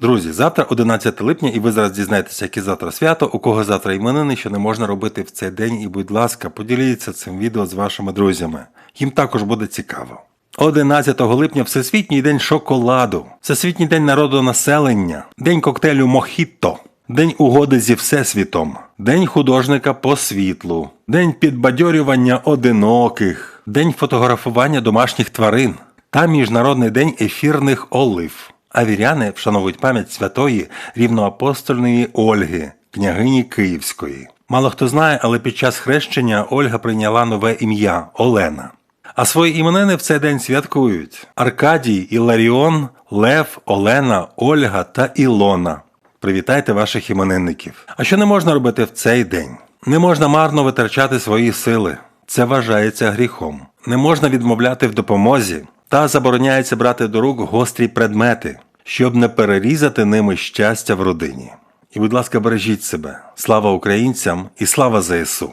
Друзі, завтра 11 липня, і ви зараз дізнаєтеся, яке завтра свято, у кого завтра іменини, що не можна робити в цей день. І, будь ласка, поділіться цим відео з вашими друзями. Їм також буде цікаво. 11 липня Всесвітній день шоколаду, Всесвітній день народонаселення, День коктейлю Мохітто, День угоди зі Всесвітом, День художника по світлу, День підбадьорювання одиноких, День фотографування домашніх тварин та Міжнародний день ефірних олив. А віряни вшановують пам'ять святої рівноапостольної Ольги, княгині Київської. Мало хто знає, але під час хрещення Ольга прийняла нове ім'я Олена. А свої іменини в цей день святкують Аркадій, Іларіон, Лев, Олена, Ольга та Ілона. Привітайте ваших іменинників. А що не можна робити в цей день? Не можна марно витрачати свої сили. Це вважається гріхом. Не можна відмовляти в допомозі та забороняється брати до рук гострі предмети, щоб не перерізати ними щастя в родині. І, будь ласка, бережіть себе. Слава українцям і слава ЗСУ!